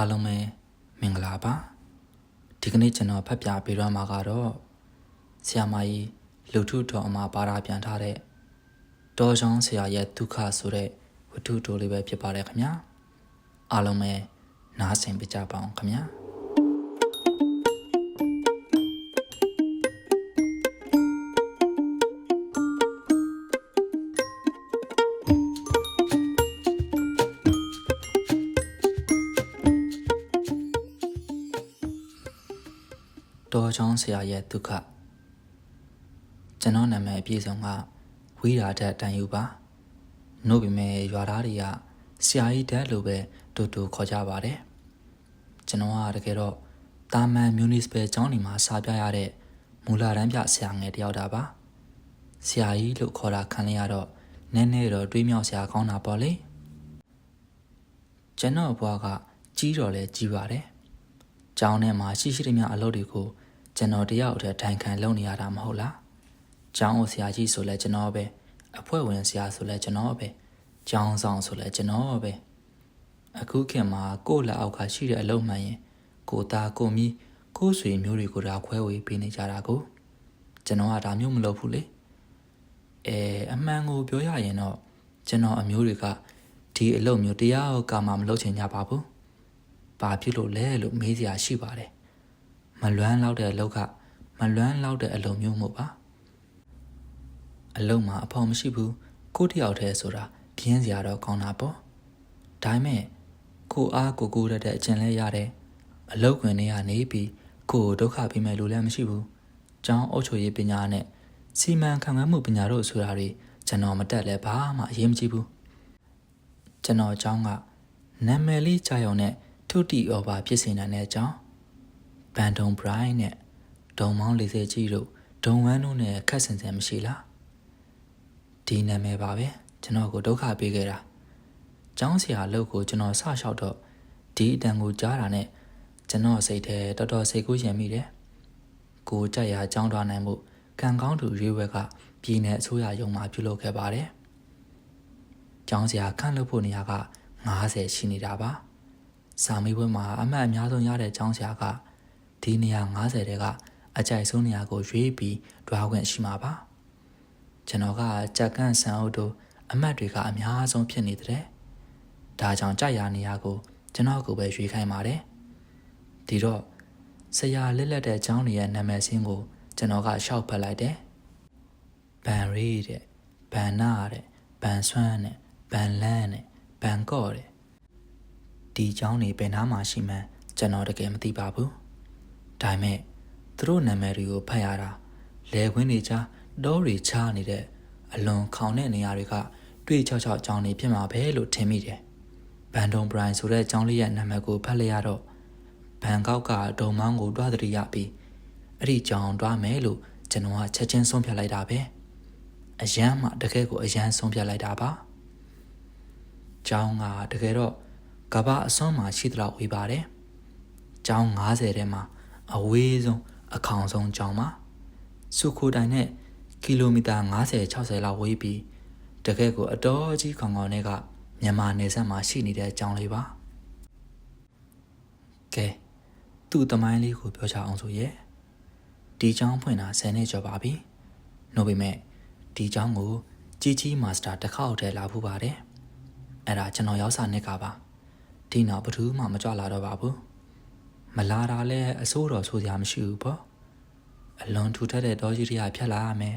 အားလုံးပဲမင်္ဂလာပါဒီကနေ့ကျွန်တော်ဖတ်ပြပေးတော့မှာကတော့ဆရာမကြီးလူထုတော်အမှာပါတာပြန်ထားတဲ့တော်ချောင်းဆရာရဲ့ဒုက္ခဆိုတဲ့ဝတ္ထုတိုလေးပဲဖြစ်ပါတယ်ခင်ဗျာအားလုံးပဲနားဆင်ပြကြပါအောင်ခင်ဗျာ တော်ချောင်းဆရာရဲ့ဒုက္ခကျွန်တော်နာမည်အပြည့်စုံကဝိရာဓာတ်တန်ယူပါနှုတ်ပေမဲ့ရွာသားတွေကဆရာကြီးဓာတ်လို့ပဲတူတူခေါ်ကြပါတယ်ကျွန်တော်ကတကယ်တော့တာမန်မြူနစ်ပယ်ကျောင်းနေမှာစာပြရတဲ့မူလာတန်းပြဆရာငယ်တယောက်တာပါဆရာကြီးလို့ခေါ်တာခံရတော့နည်းနည်းတော့တွေးမြောက်ဆရာကောင်းတာပေါ့လေကျွန်တော်ဘွားကကြီးတော်လဲကြီးပါတယ်။ကျောင်းထဲမှာရှိရှိသမျှအလုပ်တွေကို ကျွန်တော်တယောက်တည်းထိုင်ခံလုပ်နေရတာမဟုတ်လား။ကျောင်းဆရာကြီးဆိုလဲကျွန်တော်ပဲ။အဖွဲ့ဝင်ဆရာဆိုလဲကျွန်တော်ပဲ။ကျောင်းဆောင်ဆိုလဲကျွန်တော်ပဲ။အခုခေတ်မှာကိုယ့်လက်အောက်ကရှိတဲ့အလုပ်မှန်ရင်ကိုသားကိုမီးကိုဆွေမျိုးတွေကိုဒါခွဲဝေပေးနေကြတာကိုကျွန်တော်ကဒါမျိုးမလုပ်ဘူးလေ။အဲအမှန်ကိုပြောရရင်တော့ကျွန်တော်အမျိုးတွေကဒီအလုပ်မျိုးတရားဟောကာမှမလုပ်ချင်ကြပါဘူး။ဘာဖြစ်လို့လဲလို့မေးစရာရှိပါတယ် မလွမ်းလောက်တဲ့အလုပ်ကမလွမ်းလောက်တဲ့အလုပ်မျိုးမဟုတ်ပါအလုပ်မှာအဖော်မရှိဘူးကိုတယောက်တည်းဆိုတာပြင်းစရာတော့ကောင်းတာပေါ့ဒါပေမဲ့ကိုအားကိုကိုရတဲ့အကျင့်လဲရတယ်အလုပ်ခွင်တွေကနေပြီးကိုကိုဒုက္ခပေးမယ်လို့လည်းမရှိဘူးကျောင်းအုပ်ချုပ်ရေးပညာနဲ့စီမံခန့်ခွဲမှုပညာတို့ဆိုတာတွေကျွန်တော်မတက်လဲဘာမှအရေးမကြီးဘူးကျွန်တော်အကြောင်းကနာမည်လေးကြာရုံနဲ့ထုတီအော်ဘာဖြစ်စေနိုင်တဲ့အကြောင်း ဘန်ဒုံဘရိုင်းနဲ့ဒုံမောင်းလေးစေကြီးတို့ဒုံဝမ်းတို့နဲ့ခက်ဆင်ဆင်မရှိလားဒီနာမည်ပါပဲကျွန်တော်ကိုဒုက္ခပေးခဲ့တာကျောင်းဆရာအလုပ်ကိုကျွန်တော်ဆလျှောက်တော့ဒီအတန်ကိုကြားတာနဲ့ကျွန်တော်စိတ်ထဲတော်တော်စိတ်ကူးရင်မိတယ်ကိုကြက်ရအကြောင်းသွားနိုင်မှုကံကောင်းသူရွေးဝဲကပြည်내အစိုးရရုံးမှာပြုလုပ်ခဲ့ပါတယ်ကျောင်းစရာခန့်လုပ်ဖို့နေရာက90ရှိနေတာပါ။စာမေးပွဲမှာအမှတ်အများဆုံးရတဲ့ကျောင်းစရာက ဒီနေရာ90တဲကအကြိုက်ဆုံးနေရာကိုရွေးပြီးတွားခွင့်ရှိမှာပါ။ကျွန်တော်ကကြက်ကန့်ဆန်အုပ်တို့အမှတ်တွေကအများဆုံးဖြစ်နေတဲ့။ဒါကြောင့်ကြိုက်ရနေရာကိုကျွန်တော်ကိုပဲရွေးခိုင်းပါတယ်။ဒီတော့ဆရာလက်လက်တဲ့ကျောင်းတွေရဲ့နာမည်စင်းကိုကျွန်တော်ကရှောက်ဖတ်လိုက်တယ်။ ဘန်ရီးတဲ့ဘန်နာတဲ့ဘန်ဆွမ်းတဲ့ဘန်လန်းတဲ့ဘန်ကော့တဲ့ဒီเจ้าနေဘယ်နားမှာရှိမှန်းကျွန်တော်တကယ်မသိပါဘူး ဒါပေမဲ့သူတို့နာမည်တွေကိုဖတ်ရတာလဲခွင်းတွေကြားတောတွေချားနေတဲ့အလွန်ခေါင်တဲ့နေရာတွေကတွေ့ချောက်ချောက်ကြောင်းနေဖြစ်မှာပဲလို့ထင်မိတယ်ဘန်ဒုံဘရိုင်ဆိုတဲ့ကျောင်းလေးရဲ့နာမည်ကိုဖတ်လိုက်ရတော့ဘန်ကောက်ကဒုံမောင်းကိုတွားတရရပြီးအဲ့ဒီကျောင်းတွားမယ်လို့ကျွန်တော်ကချက်ချင်းဆုံးဖြတ်လိုက်တာပဲအရန်မှတကယ်ကိုအရန်ဆုံးဖြတ်လိုက်တာပါကျောင်းကတကယ်တော့ကဘာအစွန်းမှာရှိသလောက်ဝေးပါတယ်ကျောင်း90ထဲမှာ အဝေးဆုံးအခေါင်ဆုံးကျောင်းပါစုခိုတိုင်နဲ့ကီလိုမီတာ90 60လောက်ဝေးပြီးတကယ်ကိုအတော်ကြီးခေါင်ခေါင်တွေကမြန်မာနယ်စပ်မှာရှိနေတဲ့ကျောင်းလေးပါကဲသူ့တမိုင်းလေးကိုပြောချအောင်ဆိုရဲ့ဒီကျောင်းဖွင့်တာ10နှစ်ကျော်ပါပြီနို့ပေမဲ့ဒီကျောင်းကိုကြီးကြီးမာစတာတစ်ခေါက်တည်းလာဖို့ပါတယ်အဲ့ဒါကျွန်တော်ရောက်စာနှစ်ကပါဒီနောက်ဘယ်သူမှမကြွလာတော့ပါဘူး မလာတာလဲအစိုးတော်ဆိုစရာမရှိဘူးပေါ့အလွန်ထူထပ်တဲ့တောကြီးတွေကဖြတ်လာရမယ်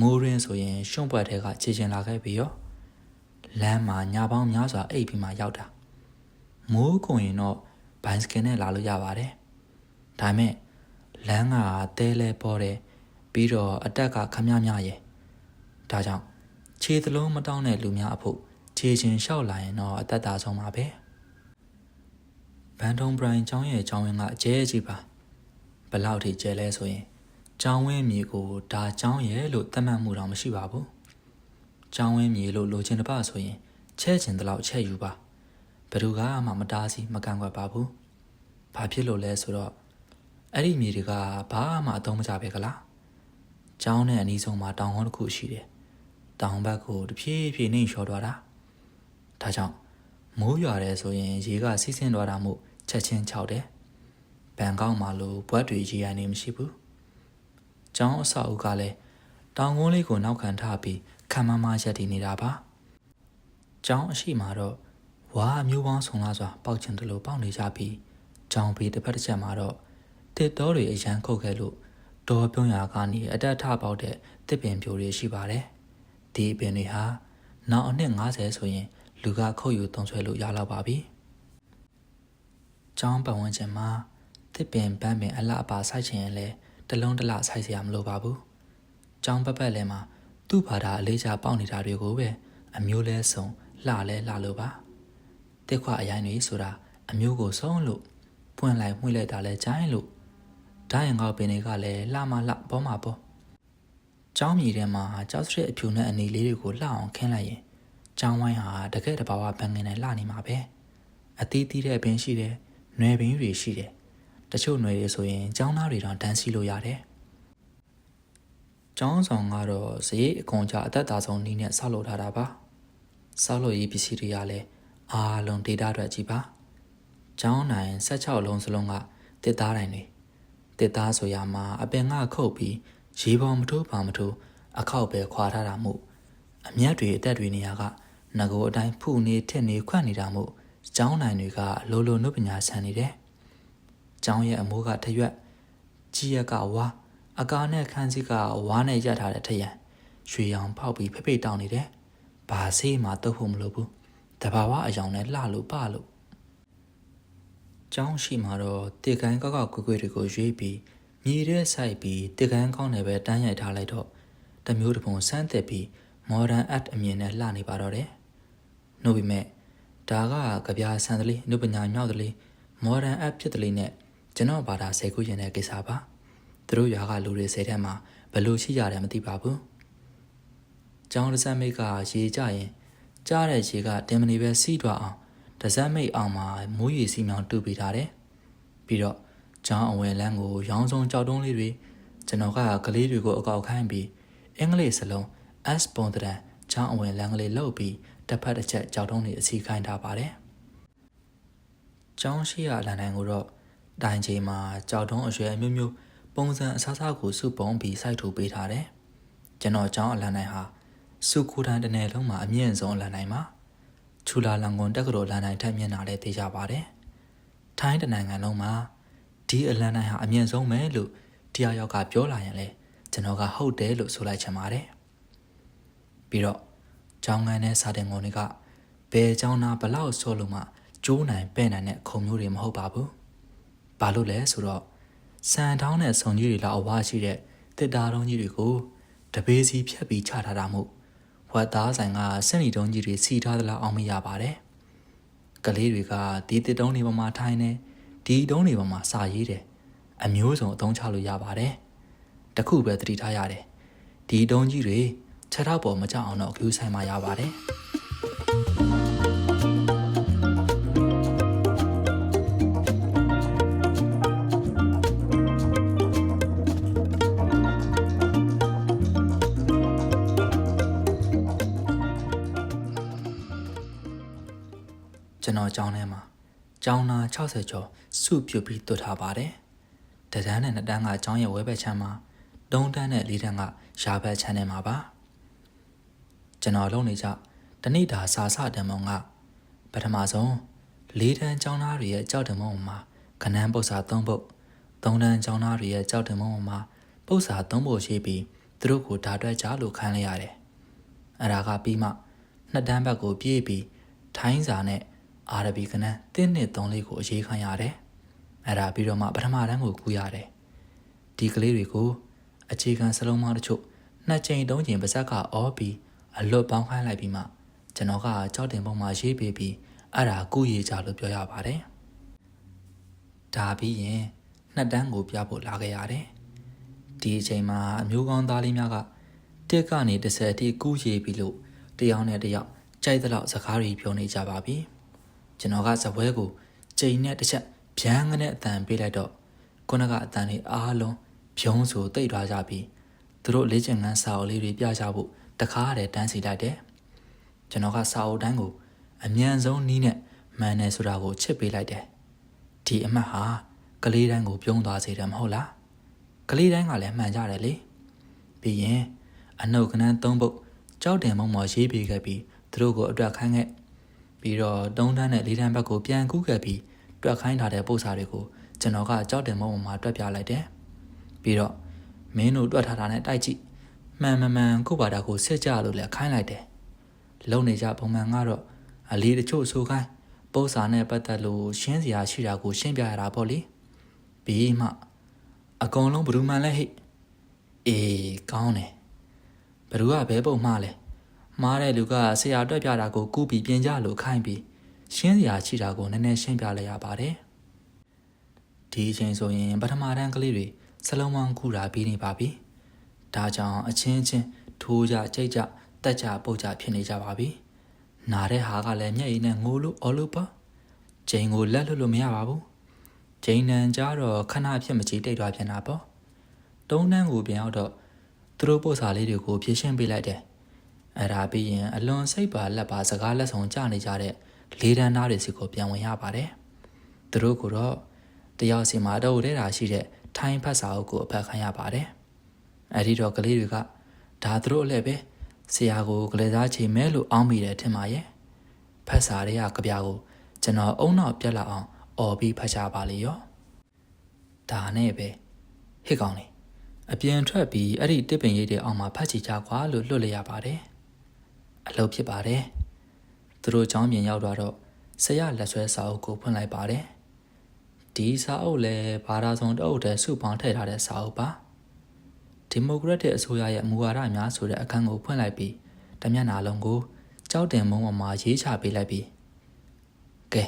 မိုးရင်းဆိုရင်ရှုံ့ပွက်ထဲကခြေချင်လာခဲ့ပြီရောလမ်းမှာညာပေါင်းများစွာအိပ်ပြီးမှရောက်တာမိုးကုန်ရင်တော့ဘိုင်စကင်နဲ့လာလို့ရပါတယ်ဒါပေမဲ့လမ်းကတဲလဲပေါ်တယ်ပြီးတော့အတက်ကခမည်းများရဲ့ဒါကြောင့်ခြေသလုံးမတောင်းတဲ့လူများအဖို့ခြေချင်းလျှောက်လာရင်တော့အသက်သာဆုံးပါပဲ ဘန်ထုံဘရိုင်ကျောင်းရဲ့ကျောင်းဝင်းကအကျဲကြီးပါဘယ်လောက်ထိကျဲလဲဆိုရင်ကျောင်းဝင်းမြေကိုဒါကျောင်းရဲ့လို့သတ်မှတ်မှုတော့မရှိပါဘူးကျောင်းဝင်းမြေလို့လိုချင်တပဆိုရင်ချဲ့ချင်တဲ့လောက်ချဲ့ယူပါဘယ်သူကမှမတားစီမကန့်ကွက်ပါဘူးဘာဖြစ်လို့လဲဆိုတော့အဲ့ဒီမြေတွေကဘာမှအသုံးမကျပဲကလားကျောင်းနဲ့အနီးဆုံးမှာတောင်ကုန်းတစ်ခုရှိတယ်တောင်ဘက်ကိုတဖြည်းဖြည်းနှိမ့်လျှော်သွားတာဒါကြောင့်မိုးရွာတယ်ဆိုရင်ရေကစီးဆင်းသွားတာမို့ ချက်ချင်းခြောက်တယ်ဘန်ကောက်မှာလို့ဘွက်တွေကြီးရနေမရှိဘူးကျောင်းအဆောက်အဦကလည်းတောင်ကုန်းလေးကိုနောက်ခံထားပြီးခံမမရက်တည်နေတာပါကျောင်းအရှိမှာတော့ဝါအမျိုးပေါင်းဆုံလာစွာပေါက်ချင်တယ်လို့ပေါက်နေကြပြီးကျောင်းပြီးတစ်ဖက်တစ်ချက်မှာတော့တစ်တော်တွေအရန်ခုတ်ခဲ့လို့တော်ပြုံးရာကနေအတက်ထပေါက်တဲ့တစ်ပင်ပြိုတွေရှိပါတယ်ဒီပင်တွေဟာနောက်အနှစ်90ဆိုရင်လူကခုတ်ယူတုံဆွဲလို့ရတော့ပါပြီ ကျောင်းပတ်ဝန်းကျင်မှာတစ်ပင်ပန်းပင်အလှအပါဆိုင်ချင်ရင်လည်းတလုံးတလဆိုင်စရာမလိုပါဘူး။ကျောင်းပတ်ပတ်လည်းမှာသူ့ဘာသာအလေးစားပေါက်နေတာတွေကိုပဲအမျိုးလဲစုံလှလဲလှလို့ပါ။တစ်ခွအရိုင်းတွေဆိုတာအမျိုးကိုစုံလို့ပွင့်လိုက်မှွေလိုက်တာလဲကြိုင်းလို့ဓာတ်ရင်ကောက်ပင်တွေကလည်းလှမလှပေါ်မှာပေါ့။ကျောင်းမြေထဲမှာကြောက်စရက်အဖြူနဲ့အနေလေးတွေကိုလှအောင်ခင်းလိုက်ရင်ကျောင်းဝိုင်းဟာတကယ်တဘာဝပန်းငင်နဲ့လှနေမှာပဲ။အသီးသီးတဲ့ပင်ရှိတယ်၊ နွယ်ပင်တွေရှိတယ်။တချို့နွယ်တွေဆိုရင်ကျောင်းသားတွေတောင်တန်းစီလို့ရတယ်။ကျောင်းဆောင်ကတော့ဈေးအကုန်ကြအသက်သာဆုံးနည်းနဲ့ဆောက်လုပ်ထားတာပါ။ဆောက်လုပ်ရေးပစ္စည်းတွေကလည်းအားလုံး data အတွက်ကြည့်ပါ။ကျောင်းနိုင်16လုံးစလုံးကတစ်သားတိုင်းတွေတစ်သားဆိုရမှာအပင်ကခုတ်ပြီးရေပေါ်မထိုးပါမထိုးအခောက်ပဲခွာထားတာမို့အမျက်တွေအသက်တွေနေရာကငကိုအတိုင်းဖုနေထက်နေခွန့်နေတာမို့ ចောင်းနိုင်တွေကလိုလိုနုပညာဆန်နေတယ်။ကျောင်းရဲ့အမိုးကထရွက်ကြီးရက်ကဝါအကားနဲ့ခန်းစည်းကဝါနဲ့ရထားတဲ့ထရံရွှေရောင်ဖောက်ပြီးဖိဖိတောင်းနေတယ်။ဘာဆေးမှတုတ်ဖို့မလိုဘူး။တဘာဝအယောင်နဲ့လှလို့ပလို့ကျောင်းရှိမှာတော့တေကန်ကောက်ကောက်ကွေ့ကွေ့တွေကိုရွေးပြီးမြေထဲဆိုင်ပြီးတေကန်ကောင်းနဲ့ပဲတန်းရိုက်ထားလိုက်တော့တမျိုးတစ်ပုံစမ်းသက်ပြီး modern art အမြင်နဲ့လှနေပါတော့တယ်။နှုတ်ပေမဲ့ ဒါကကြပြဆန်တလေးနုပညာမြောက်တလေး modern art ဖြစ်တလေးနဲ့ကျွန်တော်ဘာသာဆယ်ခုရင်တဲ့ကိစ္စပါသူတို့ရွာကလူတွေဆယ်ထဲမှာဘယ်လိုရှိကြတယ်မသိပါဘူးကျောင်းတစ်စက်မိတ်ကရေကြရင်ကြားတဲ့ရေကတင်မနေပဲစီးထွက်အောင်တစ်စက်မိတ်အောင်မှာမိုးရေစီမြောင်တူပေးထားတယ်ပြီးတော့ကျောင်းအဝင်လန်းကိုရောင်းစုံကြောက်တုံးလေးတွေကျွန်တော်ကကလေးတွေကိုအကောက်ခိုင်းပြီးအင်္ဂလိပ်စလုံး S ပုံတံကျောင်းအဝင်လန်းကလေးလှုပ်ပြီး တစ်ဖက်တစ်ချက်ကြောက်တုံးတွေအစီခိုင်းထားပါတယ်ကျောင်းရှိရလန်နိုင်ကိုတော့တိုင်ချိန်မှာကြောက်တုံးအရွယ်မျိုးမျိုးပုံစံအစားအစာကိုစုပုံပြီးစိုက်ထုတ်ပေးထားတယ်။ကျွန်တော်ကျောင်းအလန်နိုင်ဟာစုခိုတန်းတစ်နယ်လုံးမှာအမြင့်ဆုံးအလန်နိုင်မှာချူလာလန်ကွန်တက္ကသိုလ်လန်နိုင်ထက်မြင့်တာလည်းသိကြပါတယ်။ထိုင်းတနိုင်ငံလုံးမှာဒီအလန်နိုင်ဟာအမြင့်ဆုံးပဲလို့တရားရောက်ကပြောလာရင်လေကျွန်တော်ကဟုတ်တယ်လို့ဆိုလိုက်ချင်ပါတယ်။ပြီးတော့ ကျောင်းငန်းနဲ့စာတင်ကုန်တွေကဘယ်ကျောင်းသားဘလောက်ဆိုလို့မှကျိုးနိုင်ပဲ့နိုင်တဲ့ခုံမျိုးတွေမဟုတ်ပါဘူး။ဘာလို့လဲဆိုတော့စံတောင်းတဲ့ဆုံကြီးတွေလောက်အဝါရှိတဲ့တစ်တာတုံးကြီးတွေကိုတပေးစီဖြတ်ပြီးချထားတာမို့ဝတ်သားဆိုင်ကစက်နီတုံးကြီးတွေစီထားသလားအောင်မရပါတယ်။ကလေးတွေကဒီတစ်တုံးတွေပေါ်မှာထိုင်နေဒီတုံးတွေပေါ်မှာစာရေးတယ်။အမျိုးစုံအသုံးချလို့ရပါတယ်။တခုပဲသတိထားရတယ်။ဒီတုံးကြီးတွေ ခြေထောက်ပေါ်မကျအောင်တော့ဂလူးဆိုင်မှာရပါတယ်။ကျွန်တော်ကျောင်းထဲမှာကျောင်းသား60ကျော်စုပြုတ်ပြီးတွတ်ထားပါတယ်။တဒန်းနဲ့နှစ်တန်းကကျောင်းရဲ့ဝဲဘက်ချမ်းမှာသုံးတန်းနဲ့လေးတန်းကရာဘက်ချမ်းထဲမှာပါ။ ကျွန်တော်လုံနေကြတနေ့တာစာစတံမုံကပထမဆုံးလေးတန်းကျောင်းသားတွေရဲ့ကြောက်တံမုံမှာခနန်းပု္ပ္ပာ၃ပုတ်သုံးတန်းကျောင်းသားတွေရဲ့ကြောက်တံမုံမှာပု္ပ္ပာ၃ပုတ်ရှိပြီးသူတို့ကိုဓာတွက်ကြလို့ခံလိုက်ရတယ်။အဲ့ဒါကပြီးမှနှစ်တန်းဘက်ကိုပြေးပြီးထိုင်းစာနဲ့အာရဘီကနန်းတင်းနှစ်သုံးလေးကိုအရေးခံရတယ်။အဲ့ဒါပြီးတော့မှပထမတန်းကိုကူရတယ်။ဒီကလေးတွေကိုအခြေခံစလုံးမောင်းတချို့နှစ်ချိန်သုံးချိန်ပါဇက်ကအော်ပြီး အလွတ်ပေါင်းခိုင်းလိုက်ပြီးမှကျွန်တော်ကကြောက်တင်ပုံမှာရေးပေးပြီးအဲ့ဒါကုရေးကြလို့ပြောရပါတယ်။ဒါပြီးရင်နှစ်တန်းကိုပြဖို့လာခဲ့ရတယ်။ဒီအချိန်မှာအမျိုးကောင်းသားလေးများကတက်ကနေ30အထိကူးရေးပြီးလို့တယောက်နဲ့တယောက်ကြိုက်တဲ့လောက်စကားတွေပြောနေကြပါပြီ။ကျွန်တော်ကဇပွဲကိုချိန်နဲ့တစ်ချက်ဗျမ်းကနဲ့အတန်ပေးလိုက်တော့ခုနကအတန်လေးအားလုံးဖြုံးဆိုတိတ်သွားကြပြီးသူတို့လေ့ကျင့်ခန်းစာအုပ်လေးတွေပြကြဖို့ တခါတည်းတန်းစီလိုက်တယ်ကျွန်တော်ကစာအုပ်တန်းကိုအမြန်ဆုံးနီးနဲ့မှန်တယ်ဆိုတာကိုချစ်ပေးလိုက်တယ်ဒဒီအမှတ်ဟာကလေးတိုင်းကိုပြုံးသွားစေတယ်မဟုတ်လားကလေးတိုင်းကလည်းမှန်ကြတယ်လေပြီးရင်အနှုတ်ကနန်းသုံးပုတ်ကြောက်တယ်မုံမော်ရေးပေးခဲ့ပြီးသူတို့ကိုအတွက်ခိုင်းခဲ့ပြီးတော့တုံးတန်းနဲ့လေးတန်းဘက်ကိုပြန်ကူးခဲ့ပြီးတွက်ခိုင်းထားတဲ့ပို့စာတွေကိုကျွန်တော်ကကြောက်တယ်မုံမော်မှာတွက်ပြလိုက်တယ်ပြီးတော့မင်းတို့တွက်ထားတာနဲ့တိုက်ကြည့် မှန်မှန်မှန်ကိုပါတာကိုစစ်ကြလို့လည်းခိုင်းလိုက်တယ်လုံနေကြပုံမှန်ကတော့အလီတချို့ဆိုခိုင်းပို့စာနဲ့ပတ်သက်လို့ရှင်းစရာရှိတာကိုရှင်းပြရတာပေါ့လေပြီးမှအကုန်လုံးဘယ်သူမှလည်းဟိအေးကောင်းတယ်ဘယ်သူကဘဲပုံမှားလဲမှားတဲ့လူကဆရာတွက်ပြတာကိုကူးပြီးပြင်ကြလို့ခိုင်းပြီးရှင်းစရာရှိတာကိုနည်းနည်းရှင်းပြလိုက်ရပါတယ်ဒီအချိန်ဆိုရင်ပထမတန်းကလေးတွေစလုံးမောင်းခုတာပြီးနေပါပြီ ဒါကြောင့်အချင်းချင်းထိုးကြကြိတ်ကြတက်ကြပုတ်ကြဖြစ်နေကြပါပြီနာတဲ့ဟာကလည်းမျက်ရည်နဲ့ငိုလို့အော်လို့ပါဂျိန်ကိုလက်လွတ်လို့မရပါဘူးဂျိန်နန်ကြတော့ခဏဖြစ်မကြည့်တိတ်သွားပြန်တာပေါ့တုံးတန်းကိုပြန်ရောက်တော့သူတို့ပို့စာလေးတွေကိုဖြည့်ရှင်းပေးလိုက်တယ်အဲ့ဒါပြီးရင်အလွန်စိတ်ပါလက်ပါစကားလက်ဆောင်ကြနေကြတဲ့လေးတန်းသားတွေစီကိုပြန်ဝင်ရပါတယ်သူတို့ကတော့တယောက်စီမှာတော့တဲ့တာရှိတဲ့ထိုင်းဖတ်စာအုပ်ကိုအဖတ်ခိုင်းရပါတယ် အဲဒီတော့ကလေးတွေကဒါသူတို့အလဲပဲဆရာကိုကလေးစားချိန်မဲလို့အောင်းမိတယ်ထင်ပါရဲ့ဖတ်စာတွေကကြပြကိုကျွန်တော်အုံနောက်ပြက်လာအောင်အော်ပြီးဖတ်ကြပါလေရောဒါနဲ့ပဲဟစ်ကောင်းလေအပြင်ထွက်ပြီးအဲ့ဒီတစ်ပင်ရိပ်တွေအောင်မှာဖတ်ချီကြကွာလို့လွတ်လျရပါတယ်အလုပ်ဖြစ်ပါတယ်သူတို့ကျောင်းပြင်ရောက်တော့ဆရာလက်ဆွဲစာအုပ်ကိုဖွင့်လိုက်ပါတယ်ဒီစာအုပ်လည်းဘာသာဆောင်တအုပ်တည်းစုပေါင်းထည့်ထားတဲ့စာအုပ်ပါ ဒီမိုကရက်တစ်အစိုးရရဲ့မူဝါဒအများဆိုတဲ့အခန်းကိုဖွင့်လိုက်ပြီးတမျက်နှာလုံးကိုကြောက်တင်မုံပေါ်မှာရေးချပေးလိုက်ပြီးကဲ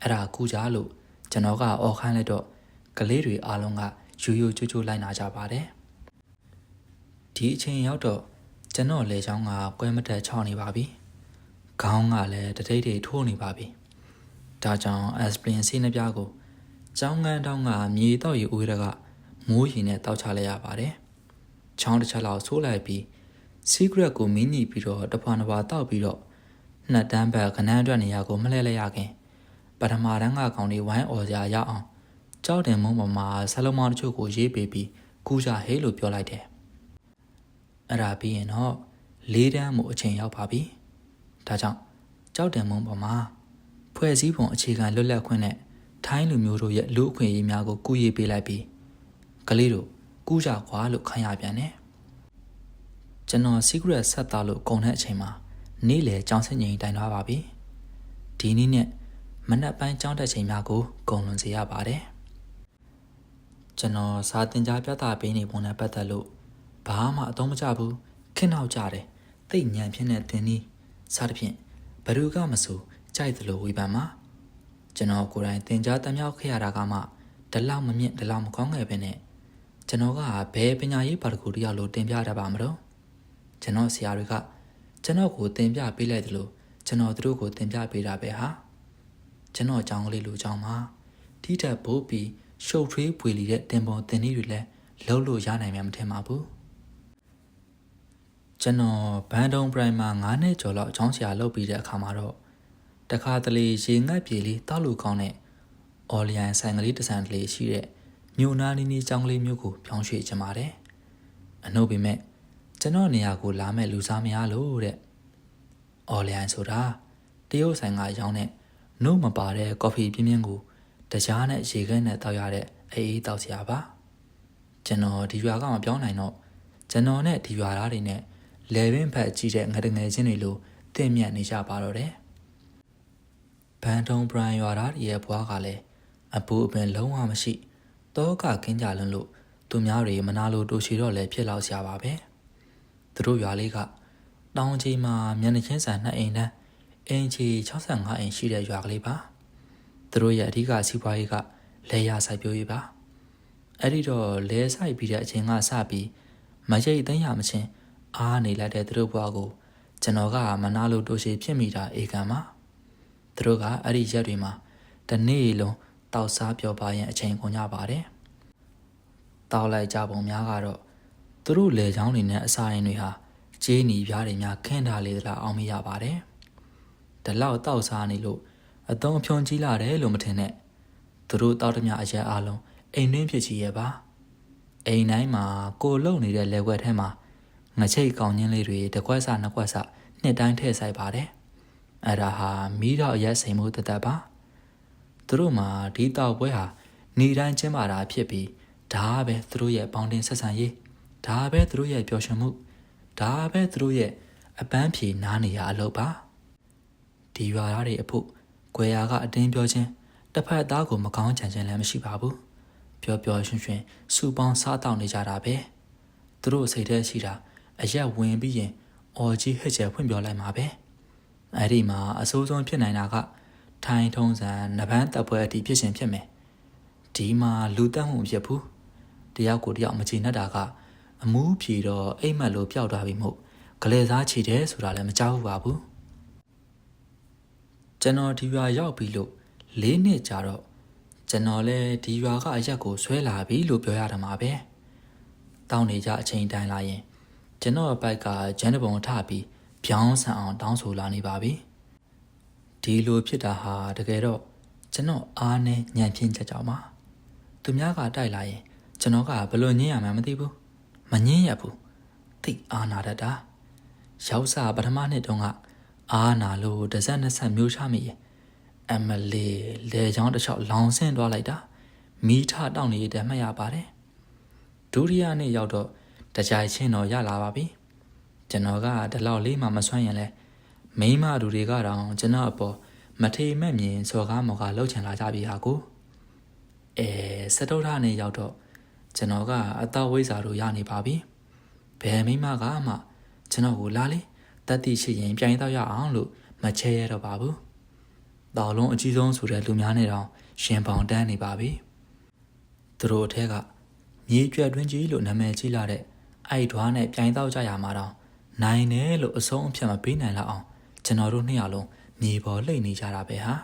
အဲ့ဒါကူကြလို့ကျွန်တော်ကအော်ခိုင်းလိုက်တော့ကလေးတွေအားလုံးကယူယူချူချူလိုက်နာကြပါတယ်ဒီအချိန်ရောက်တော့ကျွန်တော်လေချောင်းကကွဲမတက်ချောင်းနေပါပြီခေါင်းကလည်းတထိတ်ထိတ်ထိုးနေပါပြီဒါကြောင့်အက်စပလင်စီးနှပြကိုကျောင်းကန်းတောင်းကမြေတော့ရီဦးရကမိုးရီနဲ့တောက်ချလိုက်ရပါတယ် ချောင်းတစ်ချက်လောက်ဆိုးလိုက်ပြီး secret ကိုမင်းညီပြီးတော့တဖွာနဖွာတောက်ပြီးတော့နှစ်တန်းဘက်ခနန်းအတွက်နေရာကိုမလှည့်လိုက်ရခင်ပထမတန်းကကောင်တွေဝိုင်းအော်ကြရအောင်ကြောက်တယ်မုံပေါ်မှာဆလုံးမတချို့ကိုရေးပေးပြီးကူးကြဟေးလို့ပြောလိုက်တယ်အဲ့ဒါပြီးရင်တော့လေးတန်းမှုအချိန်ရောက်ပါပြီဒါကြောင့်ကြောက်တယ်မုံပေါ်မှာဖွဲ့စည်းပုံအခြေခံလွတ်လပ်ခွင့်နဲ့ထိုင်းလူမျိုးတို့ရဲ့လူအခွင့်အရေးများကိုကူးရေးပေးလိုက်ပြီးကလေးတို့ ကူးကြခွာလို့ခံရပြန်တယ်ကျွန်တော် secret ဆက်သားလို့ကုန်တဲ့အချိန်မှာနေ့လေကြောင်စင်ငိန်တိုင်သွားပါပြီဒီနေ့နဲ့မနက်ပိုင်းကြောင်းတက်ချိန်များကိုဂုံလွန်စေရပါတယ်ကျွန်တော်စာတင်ကြားပြသပေးနေပုံနဲ့ပတ်သက်လို့ဘာမှအသုံးမကျဘူးခင်းနောက်ကြတယ်တိတ်ညံဖြစ်တဲ့တင်နီးစားသဖြင့်ဘယ်သူကမဆိုကြိုက်သလိုဝေဖန်မှာကျွန်တော်ကိုယ်တိုင်တင်ကြားတမြောက်ခဲ့ရတာကမှဒီလောက်မမြင့်ဒီလောက်မကောင်းခဲ့ပဲနဲ့ ကျွန်တော်ကဘယ်ပညာရေးပါတကူတယောက်လိုတင်ပြတတ်ပါမလို့ကျွန်တော်ဆရာတွေကကျွန်တော်ကိုတင်ပြပေးလိုက်တယ်လို့ကျွန်တော်တို့ကိုတင်ပြပေးတာပဲဟာကျွန်တော်အကြောင်းကလေးလိုအကြောင်းမှာထိထက်ဘိုးပြီးရှုပ်ထွေးပွေလီတဲ့တင်ပေါ်တင်နည်းတွေလည်းလုံးလို့ရနိုင်မှာမထင်ပါဘူးကျွန်တော်ဘန်တုံပရိုင်မာ9နှစ်ကျော်လောက်အချောင်းဆရာလုပ်ပြီးတဲ့အခါမှာတော့တခါတလေရေငတ်ပြေလေးတောက်လူကောင်းတဲ့အော်လျန်ဆိုင်ကလေးတစ်ဆန်တလေရှိတဲ့ မြို့နာနီနီကျောင်းကလေးမျိုးကိုပြောင်းရွှေ့ချင်ပါတယ်အနှုတ်ပေမဲ့ကျွန်တော်နေရာကိုလာမဲ့လူစားမရလို့တဲ့အော်လျန်ဆိုတာတရုတ်ဆိုင်ကရောင်းတဲ့နှုတ်မပါတဲ့ကော်ဖီပြင်းပြင်းကိုတကြားနဲ့ရေခဲနဲ့တောက်ရတဲ့အေးအေးတောက်စရာပါကျွန်တော်ဒီရွာကမပြောင်းနိုင်တော့ကျွန်တော်နဲ့ဒီရွာသားတွေနဲ့လေပင်ဖက်ကြည့်တဲ့ငတငယ်ချင်းတွေလိုတင့်မြတ်နေကြပါတော့တယ်ဘန်ထုံဘရန်ရွာသားတွေရဲ့ဘွားကလည်းအပူအပင်လုံးဝမရှိ တောကကင်းကြလွန်းလို့သူများတွေမနာလိုတူချီတော့လည်းဖြစ်လောက်ရှာပါပဲသူတို့ရွာလေးကတောင်ကြီးမှာမျက်နှာချင်းဆန်နှစ်အိမ်တန်းအင်ချီ65အိမ်ရှိတဲ့ရွာကလေးပါသူတို့ရဲ့အဓိကစီးပွားရေးကလဲရစိုက်ပျိုးရေးပါအဲ့ဒီတော့လဲဆိုင်ပြီးတဲ့အချိန်ကစပြီးမရိတ်သိမ်းရမချင်းအားနေလိုက်တဲ့သူတို့ဘွားကိုကျွန်တော်ကမနာလို့တိုးရှိဖြစ်မိတာအေကံပါသူတို့ကအဲ့ဒီရက်တွေမှာတနေ့လုံး တောက်စားပြောပါရင်အချိန်ကုန်ကြပါတယ်တောက်လိုက်ကြပုံများကတော့သူတို့လေချောင်းတွေနဲ့အစာရင်တွေဟာကျေးနီပြားတွေများခင်းထားလေသလားအောင်မရပါတယ်ဒီလောက်တောက်စားနေလို့အတုံးဖြုံကြီးလာတယ်လို့မထင်နဲ့သူတို့တောက်တမျှအရက်အားလုံးအိမ်နှင်းဖြစ်ချီရဲ့ပါအိမ်တိုင်းမှာကိုလုံနေတဲ့လက်ွက်ထဲမှာငချိတ်ကောင်ညင်းလေးတွေတစ်ခွက်စနှစ်ခွက်စနှစ်တိုင်းထည့်ဆိုင်ပါတယ်အဲ့ဒါဟာမီးတော့ရက်စိမ်မှုတသက်ပါ သူတို့မှာဒီတောက်ပွဲဟာနေတိုင်းကျင်းပါတာဖြစ်ပြီးဒါပဲသူတို့ရဲ့ပေါင်းတင်ဆက်ဆံရေးဒါပဲသူတို့ရဲ့ပျော်ရွှင်မှုဒါပဲသူတို့ရဲ့အပန်းဖြေနားနေရအလုပ်ပါဒီရွာသားတွေအဖို့ကွယ်ရာကအတင်းပြောခြင်းတစ်ဖက်သားကိုမကောင်းချင်ခြင်းလည်းမရှိပါဘူးပျော်ပျော်ရွှင်ရွှင်စူပေါင်းစားတောက်နေကြတာပဲသူတို့စိတ်ထဲရှိတာအရက်ဝင်ပြီးရင်အော်ကြီးဟစ်ကျဲဖွင့်ပြောလိုက်မှာပဲအဲ့ဒီမှာအဆိုးဆုံးဖြစ်နိုင်တာက ထိုင်းထုံးစံနဗန်းတပ်ပွဲအတီဖြစ်ရှင်ဖြစ်မယ်ဒီမှာလူတက်မှုမဖြစ်ဘူးတယောက်ကိုတယောက်မချေနှက်တာကအမူးဖြေတော့အိမ်မက်လို့ပျောက်သွားပြီမို့ဂလဲစားချီတယ်ဆိုတာလည်းမကြောက်ဘူးပါဘူးကျွန်တော်ဒီရွာရောက်ပြီလို့၄နှစ်ကြာတော့ကျွန်တော်လည်းဒီရွာကအရက်ကိုဆွဲလာပြီလို့ပြောရတာမှာပဲတောင်းနေကြအချိန်တိုင်းလာရင် ကျွန်တော်အပိုက်ကဂျန်တပုံထပြီးပြောင်းဆန်အောင်တောင်းဆိုလာနေပါပြီ ဒီလိုဖြစ်တာဟာတကယ်တော့ကျွန်တော်အားနဲ့ညံ့ပြင်းချက်ကြောင်ပါသူများကတိုက်လာရင် ကျွန်တော်ကဘယ်လိုညင်းရမှန်းမသိဘူးမညင်းရဘူးသိအားနာတတ်တာရောက်စားပထမနှစ်တုန်းကအားနာလို့တစ်ဆက်နှစ်ဆက်မျိုးချမိရဲ့အမလီလေချောင်းတစ်ချောက်လောင်ဆင်းသွားလိုက်တာမီးထတောက်နေတဲ့အမှတ်ရပါတယ်ဒုတိယနေ့ရောက်တော့တကြိုင်ချင်းတော့ရလာပါပြီကျွန်တော်ကဒီလောက်လေးမှမဆွမ်းရင်လဲ မိန်းမလူတွေကတော့ကျွန်တော်အပေါ်မထေမဲ့မြင်စော်ကားမော်ကားလှုပ်ချင်လာကြပြီဟာကိုအဲစတုထနေ့ရောက်တော့ကျွန်တော်ကအတော်ဝိဇ္ဇာတို့ရနေပါပြီဘယ်မိန်းမကမှကျွန်တော်ကိုလာလေတတ်သိရှိရင်ပြိုင်တော့ရအောင်လို့မချဲရတော့ပါဘူးတောင်လုံးအကြီးဆုံးဆိုတဲ့လူများနဲ့တောင်ရှင်ပေါင်တန်းနေပါပြီသူတို့အထက်ကမြေကျွတ်တွင်းကြီးလို့နာမည်ကြီးလာတဲ့အဲ့ဓွားနဲ့ပြိုင်တော့ကြရမှာတော့နိုင်တယ်လို့အဆုံးအဖြတ်မပေးနိုင်လောက်အောင် ကျွန်တော်တို့နှစ်ယောက်လုံးမြေပေါ်လှိမ့်နေကြတာပဲဟာ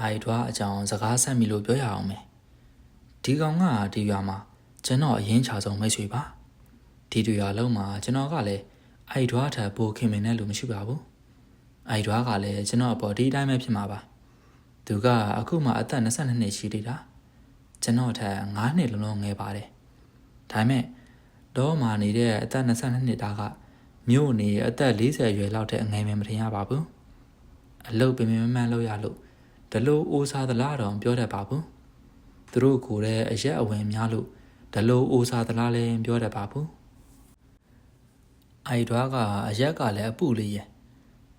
အိုက်ထွားအကြောင်းစကားဆက်မိလို့ပြောရအောင်မယ်ဒီကောင်ကဒီရွာမှာကျွန်တော်အရင်ချဆုံးမိတ်ဆွေပါ ဒီတူရွာလုံးမှာကျွန်တော်ကလည်းအိုက်ထွားထပ်ပိုခင်မင်တဲ့လူမရှိပါဘူးအိုက်ထွားကလည်းကျွန်တော်အပေါ်ဒီတိုင်းပဲဖြစ်မှာပါသူကအခုမှအသက်22နှစ်ရှိသေးတာကျွန်တော်ထက်9နှစ်လုံးလုံးငယ်ပါတယ်ဒါပေမဲ့တော့မှနေတဲ့အသက်22နှစ်သားကမြို့နေအသက်40ရွယ်လောက်တဲ့အငယ်မမထင်ရပါဘူးအလုပ်ပင်ပင်မမှန်လုပ်ရလို့ဒလို့အိုးစားသလားတော့ပြောတတ်ပါဘူးသူတို့ကိုယ်လည်းအရက်အဝင်များလို့ဒလို့အိုးစားသလားလည်းပြောတတ်ပါဘူး အိုက်ထွားကအရက်ကလည်းအပူလေးရဲ့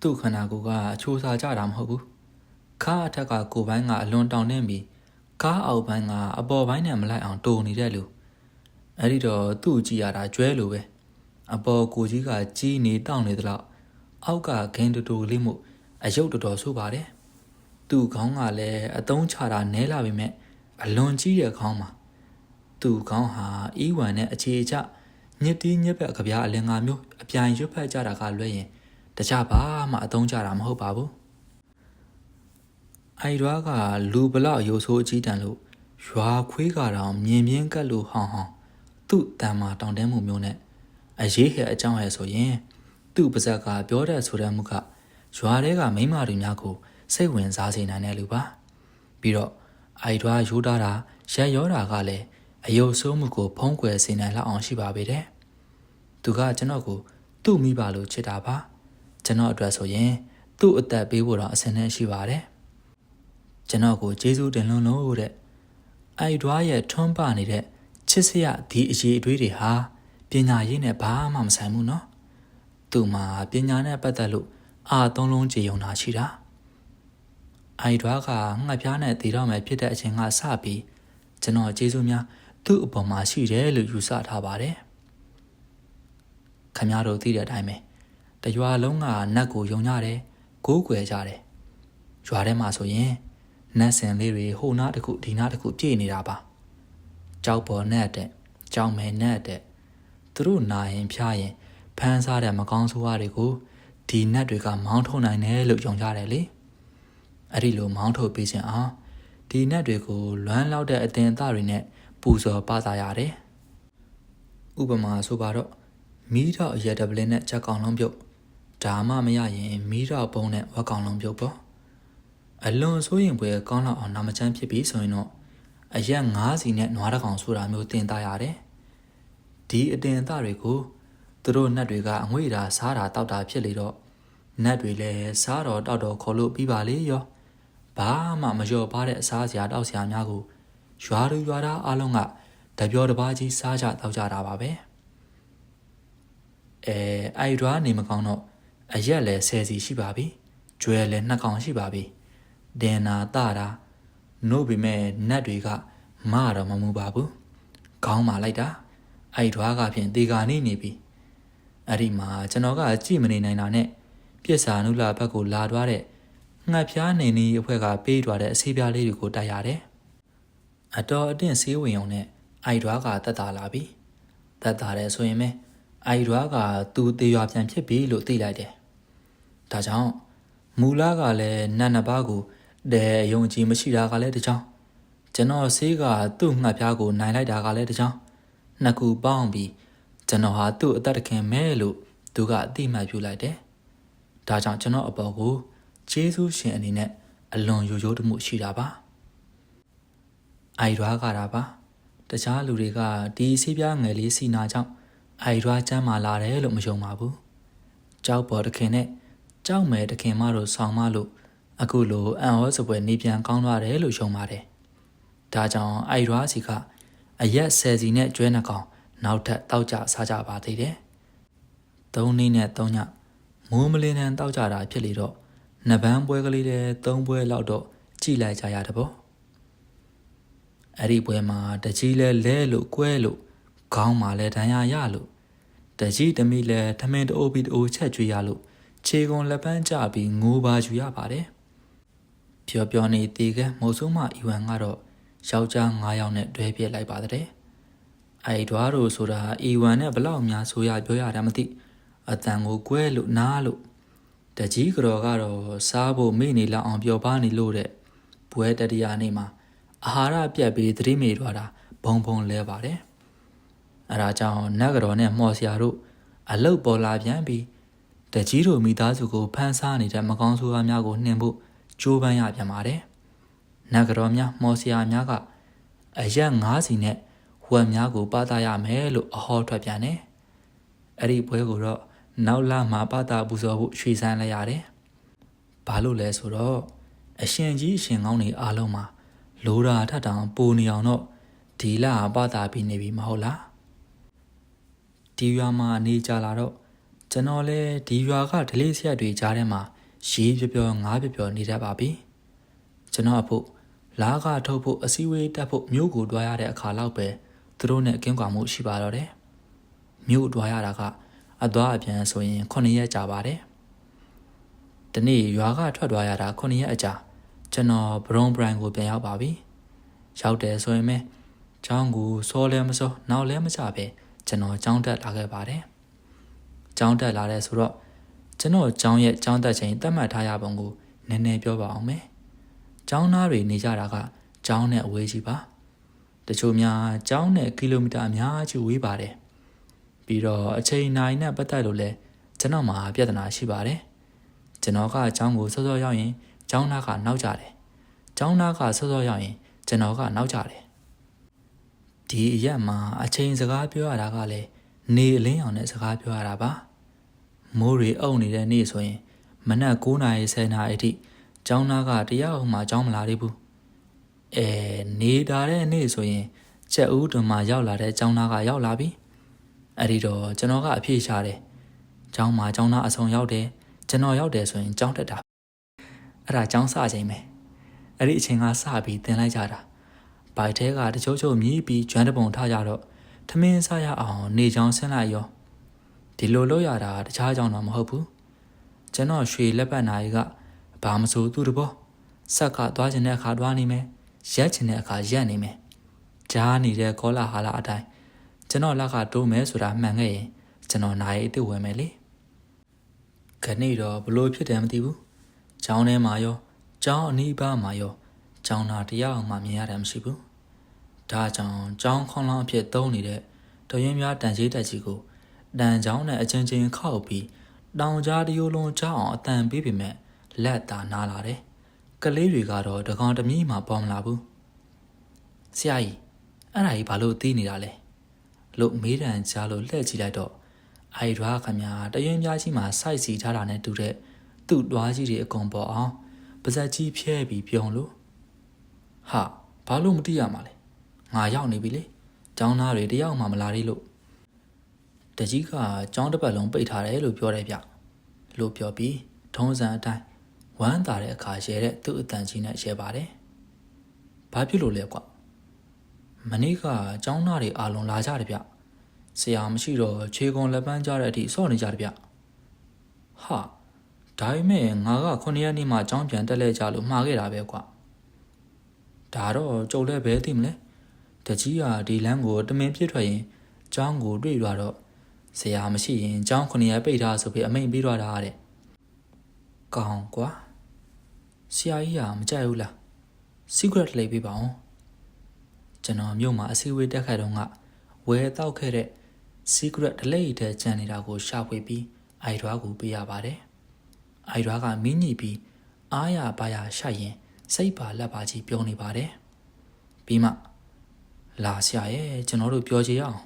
သူ့ခန္ဓာကိုယ်ကအချိုးစားကြတာမဟုတ်ဘူးခါအထက်ကကိုယ်ပိုင်းကအလွန်တောင်နှင်းပြီးကားအောက်ပိုင်းကအပေါ်ပိုင်းနဲ့မလိုက်အောင်တိုးနေတဲ့လူအဲ့ဒီတော့သူ့ကြည့်ရတာကျွဲလိုပဲအပေါ်ကိုကြီးကကြီးနေတောင့်နေသလောက်အောက်ကဂင်းတူတူလေးမှုအယုတ်တော်တော်ဆိုးပါတယ်သူ့ခေါင်းကလည်းအတုံးချတာနဲလာပြီမဲ့အလွန်ကြီးတဲ့ခေါင်းမှာသူ့ခေါင်းဟာအီးဝမ်နဲ့အခြေချ ညစ်တီးညစ်ဘက်ကြပြားအလင်ငါမျိုးအပြိုင်ရွတ်ဖက်ကြတာကလွဲရင်တခြားဘာမှအတုံးကြတာမဟုတ်ပါဘူးအိုင်ရွာကလူဘလောက်ရိုဆိုးအကြီးတန်းလို့ရွာခွေးကတော့မြင်မြင်ကတ်လို့ဟောင်းဟောင်းသူ့တန်မာတောင်တန်းမှုမျိုးနဲ့အရေးဟဲ့အကြောင်းဟဲ့ဆိုရင် သူ့ပါဇက်ကပြောတဲ့ဆိုတဲ့မှုကရွာထဲကမိမတွေများကိုစိတ်ဝင်စားစေနိုင်တဲ့လူပါပြီးတော့အိုက်ထွားရိုးတာတာရက်ရောတာကလည်း အယုတ်ဆိုးမှုကိုဖုံးကွယ်စေနိုင်လောက်အောင်ရှိပါပေတယ်သူကကျွန်တော်ကိုသူ့မိပါလို့ချစ်တာပါကျွန်တော်အတွက်ဆိုရင်သူ့အသက်ပေးဖို့တော့အဆင်နဲ့ရှိပါတယ်ကျွန်တော်ကိုကျေးဇူးတင်လွန်းလို့တဲ့အိုက်ထွားရဲ့ထွန်းပနေတဲ့ချစ်စရဒီအရေးအတွေးတွေဟာပညာရေးနဲ့ဘာမှမဆိုင်ဘူးနော်သူ့မှာပညာနဲ့ပတ်သက်လို့အာသုံးလုံးကြည်ယုံတာရှိတာအိုက်ဒွားကငှက်ပြားနဲ့တည်တော့မယ်ဖြစ်တဲ့အချိန်ကစပြီးကျွန်တော်ကျေးဇူးများ သူ့အပေါ်မှာရှိတယ်လို့ယူဆထားပါတယ်ခင်ဗျားတို့သိတဲ့အတိုင်းပဲတရွာလုံးကနတ်ကိုယုံကြတယ်ကိုးကွယ်ကြတယ်ရွာထဲမှာဆိုရင်နတ်ဆင်လေးတွေဟိုနားတစ်ခုဒီနားတစ်ခုပြည့်နေတာပါကြောက်ပေါ်နဲ့တဲ့ကြောင်မယ်နဲ့တဲ့သူတို့နာရင်ဖျားရင်ဖမ်းစားတဲ့မကောင်းဆိုးရတွေကိုဒီနတ်တွေကမောင်းထုတ်နိုင်တယ်လို့ယုံကြတယ်လေအဲ့ဒီလိုမောင်းထုတ်ပေးခြင်းအောင်ဒီနတ်တွေကိုလွမ်းလောက်တဲ့အတင်အသားတွေနဲ့ ပူဇော်ပသရတယ်ဥပမာဆိုပါတော့မီးတော့အရက်တပလင်းနဲ့ချက်ကောင်လုံးပြုတ်ဒါမှမရရင်မီးတော့ပုံးနဲ့ဝက်ကောင်လုံးပြုတ်ပေါ့အလွန်ဆိုရင်ပွဲကောင်းလောက်အောင်နာမချမ်းဖြစ်ပြီးဆိုရင်တော့အရက်9စီနဲ့နွားတကောင်ဆိုတာမျိုးတင်သားရတယ်ဒီအတင်အသားတွေကိုသူတို့နတ်တွေကအငွေတာစားတာတောက်တာဖြစ်လေတော့နတ်တွေလည်းစားတော့တောက်တော့ခေါ်လို့ပြီးပါလေရောဘာမှမလျော့ပါတဲ့အစားစရာတောက်စရာများကို ရွာသူရွာသားအလုံးကတပြောတပါးကြီးစားကြတောက်ကြတာပါပဲအဲအိုက်ရွာနေမကောင်းတော့အရက်လည်းဆယ်စီရှိပါပြီကျွဲလည်းနှစ်ကောင်ရှိပါပြီဒင်နာတတာနို့ပေမဲ့နတ်တွေကမတော့မမှုပါဘူးခေါင်းမာလိုက်တာအိုက်ရွာကဖြင့်တေကာနေနေပြီအဲ့ဒီမှာကျွန်တော်ကကြည့်မနေနိုင်တာနဲ့ပြစ်စာနုလာဘက်ကိုလာသွားတဲ့ငှက်ဖျားနေနေအဖွဲ့ကပေးသွားတဲ့အဆေးပြားလေးတွေကိုတိုက်ရတယ် အတော်အင့်ဆေးဝင်ုံနဲ့အိုက်ရွာကတက်တာလာပြီတက်တာတယ်ဆိုရင်ပဲအိုက်ရွာကသူ့တေရွာပြန်ဖြစ်ပြီလို့သိလိုက်တယ်ဒါကြောင့်မူလာကလည်းနတ်နှစ်ပါးကိုဒဲယုံကြည်မရှိတာကလည်းတကြောင်ကျွန်တော်ဆေးကသူ့ငှက်ဖျားကိုနိုင်လိုက်တာကလည်းတကြောင်နှစ်ခုပေါင်းပြီးကျွန်တော်ဟာသူ့အသက်တခင်မဲလို့သူကအတိမတ်ပြုလိုက်တယ်။ဒါကြောင့်ကျွန်တော်အပေါ်ကိုဂျေဇုရှင်အနေနဲ့အလွန်ယိုယိုးတမှုရှိတာပါ။ အိုင်ရွာကတာပါ။တခြားလူတွေကဒီဆေးပြားငယ်လေးစီနာကြောင့်အိုင်ရွာကျမ်းမာလာတယ်လို့မယုံပါဘူး။ကြောက်ပေါ်တခင်နဲ့ကြောက်မယ်တခင်မတို့ဆောင်းမလို့အခုလိုအံ့ဩစပွဲနေပြန်ကောင်းသွားတယ်လို့ယုံပါတယ်။ဒါကြောင့်အိုင်ရွာစီကအရက်ဆယ်စီနဲ့ကျွဲနှကောင်နောက်ထပ်တောက်ကြစားကြပါသေးတယ်။သုံးနေ့နဲ့သုံးညမိုးမလင်းတန်းတောက်ကြတာဖြစ်လေတော့နှစ်ပန်းပွဲကလေးတဲ့သုံးပွဲလောက်တော့ကြည်လိုက်ကြရတပေါ့။ အဲ့ဒီပွဲမှာတကြီးလဲလဲလို့ကွဲလို့ခေါင်းမှာလဲဒဏ်ရာရလို့တကြီးတမိလဲထမင်းတိုးပြီးတိုးချက်ကျွေးရလို့ခြေကုန်လက်ပန်းကျပြီးငိုးပါယူရပါတယ်။ပျော်ပျော်နေသေးကမိုးဆိုးမအီဝမ်ကတော့ယောက်ျား9ယောက်နဲ့တွဲပြစ်လိုက်ပါတဲ့။အိုက်ဒွားတို့ဆိုတာအီဝမ်နဲ့ဘလောက်များဆိုရပြောရတာမသိအတန်ကိုကွဲလို့နားလို့တကြီးကြော်ကတော့စားဖို့မိနေလောက်အောင်ပျော်ပါနေလို့တဲ့ဘွဲတတိယနေ့မှာ အာဟာရပြတ်ပြီးသတိမေ့သွားတာဘုံဘုံလဲပါတယ်။အဲဒါကြောင့်နတ်ကြော်နဲ့မှော်စရာတို့အလုတ်ပေါ်လာပြန်ပြီးတကြီးတို့မိသားစုကိုဖမ်းစားနေတဲ့မကောင်းဆိုးအားများကိုနှင်ဖို့ကြိုးပမ်းရပြန်ပါတယ်။နတ်ကြော်များမှော်စရာများကအရက်9စီနဲ့ဝက်များကိုပါတာရမယ်လို့အဟောထွက်ပြန်တယ်။အဲ့ဒီဘွဲကိုတော့နောက်လာမှာပါတာပူဇော်ဖို့ရွှေဆန်းလိုက်ရတယ်။ဘာလို့လဲဆိုတော့အရှင်ကြီးအရှင်ကောင်းတွေအားလုံးမှာ လိုရာထက်တောင်ပူနေအောင်တော့ဒီလာပါတာပြီးနေပြီမဟုတ်လား။ဒီရွာမှာနေကြလာတော့ကျွန်တော်လည်းဒီရွာကဒလေးဆက်တွေကြားထဲမှာရေးပြပြငားပြပြနေတတ်ပါပြီ။ကျွန်တော်အဖို့လာကထုတ်ဖို့အစည်းအဝေးတက်ဖို့မြို့ကိုတွားရတဲ့အခါလောက်ပဲသူတို့နဲ့အကင်းကွာမှုရှိပါတော့တယ်။မြို့တွားရတာကအသွားအပြန်ဆိုရင်9ရက်ကြာပါတယ်။ဒီနေ့ရွာကထွက်သွားရတာ9ရက်အကြာ ကျွန်တော်ဘရွန်ဘရန်ကိုပြန်ရောက်ပါပြီ။ရောက်တယ်ဆိုရင်ပဲကျောင်းကိုစောလဲမစောနောက်လဲမချပဲကျွန်တော်ကျောင်းတက်လာခဲ့ပါတယ်။ကျောင်းတက်လာတဲ့ဆိုတော့ကျွန်တော်ကျောင်းရဲ့ကျောင်းတက်ချိန်သတ်မှတ်ထားရပုံကိုနည်းနည်းပြောပါအောင်မယ်။ကျောင်းသားတွေနေကြတာကကျောင်းနဲ့အဝေးကြီးပါ။တချို့များကျောင်းနဲ့ကီလိုမီတာအများကြီးဝေးပါတယ်။ပြီးတော့အချိန်နိုင်နဲ့ပတ်သက်လို့လဲကျွန်တော်မှာပြဿနာရှိပါတယ်။ကျွန်တော်ကကျောင်းကိုစောစောရောက်ရင် ကျောင်းသားကနောက်ကြတယ်။ကျောင်းသားကစောစောရောက်ရင်ကျွန်တော်ကနောက်ကြတယ်။ဒီအရက်မှာအချိန်စကားပြောရတာကလည်းနေအလင်းအောင်နဲ့စကားပြောရတာပါ။မိုးတွေအုပ်နေတဲ့နေ့ဆိုရင်မနက်9:00နာရီ10:00နာရီအထိကျောင်းသားကတရားအောင်မှကျောင်းမလာသေးဘူး။အဲနေတာတဲ့နေ့ဆိုရင်ချက်ဦးတွင်မှရောက်လာတဲ့ကျောင်းသားကရောက်လာပြီ။အဲ့ဒီတော့ကျွန်တော်ကအဖြေရှာတယ်။ကျောင်းမှာကျောင်းသားအဆုံရောက်တယ်။ကျွန်တော်ရောက်တယ်ဆိုရင်ကျောင်းတက်တာ။ အဲ့ဒါကျောင်းစချိန်ပဲ။အဲ့ဒီအချိန်ကစပြီးသင်လိုက်ကြတာ။ဘိုက်ထဲကတချို့ချို့မြည်ပြီးကျွမ်းတပုံထားကြတော့ထမင်းစားရအောင်နေချောင်းဆင်းလိုက်ရောဒီလိုလုပ်ရတာတခြားကြောင့်တော့မဟုတ်ဘူးကျွန်တော်ရွှေလက်ပတ်နာရီကဘာမဆိုသူ့တဘောဆက်ကသွားခြင်းတဲ့အခါသွားနေမယ်ရက်ခြင်းတဲ့အခါရက်နေမယ်ကြားနေတဲ့ကောလာဟာလာအတိုင်းကျွန်တော်လက်ကတိုးမယ်ဆိုတာမှန်ခဲ့ရင်ကျွန်တော်နိုင်အစ်စ်ဝင်မယ်လေခဏိတော့ဘလို့ဖြစ်တယ်မသိဘူး ကျောင်းထဲမှာရောကျောင်းအနီးပါးမှာရောကျောင်းသားတယောက်မှမြင်ရတာမရှိဘူးဒါကြောင့်ကျောင်းခွန်လောင်းအဖြစ်သုံးနေတဲ့တရင်များတန်ကြီးတက်ကြီးကိုတန်ကျောင်းနဲ့အချင်းချင်းခောက်ပြီးတောင်ကြားတရိုးလုံးကြောက်အောင်အတန်ပေးပေမဲ့လက်သာနာလာတယ်ကလေးတွေကတော့တကောင်တမီးမှပေါ်မလာဘူးဆရာကြီးအဲ့ဒါကြီးဘာလို့သိနေတာလဲလို့မေးတန်ကြားလို့လှည့်ကြည့်လိုက်တော့အိုင်ဒရာခမညာတရင်များကြီးမှာစိုက်စီထားတာနဲ့တူတဲ့ သူ့တွားကြီးတွေအကုန်ပေါ်အောင်ပါဇက်ကြီးဖြဲပြီးပြုံလို့ဟာဘာလို့မတိရမှာလဲငါရောက်နေပြီလေကျောင်းသားတွေတယောက်မှမလာသေးလို့တကြီးကကျောင်းတစ်ပတ်လုံးပိတ်ထားတယ်လို့ပြောတယ်ဗျလို့ပြောပြီးထုံးစံအတိုင်းဝမ်းသာတဲ့အခါရဲတဲ့သူ့အတန်ကြီးနဲ့ရဲပါတယ်ဘာဖြစ်လို့လဲကွာမနေ့ကကျောင်းသားတွေအာလွန်လာကြတယ်ဗျဆရာမရှိတော့ခြေကုံလက်ပန်းကြတဲ့အထိဆော့နေကြတယ်ဗျဟာ ဒါပေမဲ့ငါက9ရက်နေ့မှကြောင်းပြန်တက်လဲကြလို့မှားခဲ့တာပဲကွာဒါတော့ကြုံလဲပဲသိမလဲတကြီးကဒီလမ်းကိုတမင်ပြစ်ထွက်ရင်ကြောင်းကိုတွေ့ရတော့ဆရာမရှိရင်ကြောင်း9ရက်ပိတ်ထားဆိုပြီးအမိန်ပေးရတာတဲ့ကောင်းကွာဆရာကြီးကမကြိုက်ဘူးလား secret လိပ်ပေးပါအောင်ကျွန်တော်မြို့မှာအစည်းအဝေးတက်ခတ်တော့ကဝယ်တောက်ခဲ့တဲ့ secret ဒလိပ်ထဲကျန်နေတာကိုရှာဖွေပြီးအိုက်ထွားကိုပေးရပါတယ် အိုက်ရွာကမင်းညီပြီးအားရပါရရှိုက်ရင်စိတ်ပါလက်ပါကြီးပြောနေပါတယ်ပြီးမှလာဆရာရဲ့ကျွန်တော်တို့ပြောချင်ရအောင်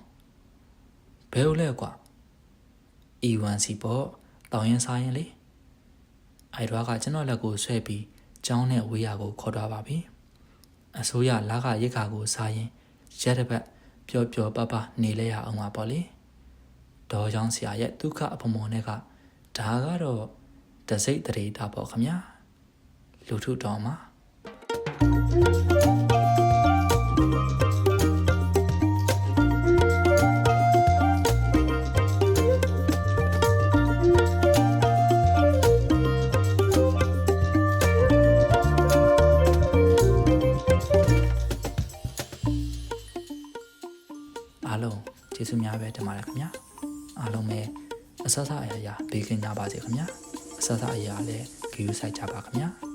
ဘယ်လိုလဲကွာ E1C ပေါ့တောင်းရင်စားရင်လေအိုက်ရွာကကျွန်တော်လက်ကိုဆွဲပြီးကျောင်းနဲ့ဝေးရကိုခေါ်သွားပါပြီအစိုးရလာကရိတ်ခါကိုစားရင်ရက်တစ်ပတ်ပျော်ပျော်ပပနေလဲရအောင်ပါပေါ့လေဒေါ်ချောင်းဆရာရဲ့ဒုက္ခအဖမုံတွေကဒါကတော့ တစိတ်တရေတာပေါ့ခမညာလူထုတော်မှာအားလုံးကျေးဇူးများပဲတင်ပါတယ်ခင်ဗျာအားလုံးပဲအဆဆအရာရာဘေးကင်းကြပါစေခင်ဗျာ အဆဆအရာလည်းဂရုစိုက်ကြပါခင်ဗျာ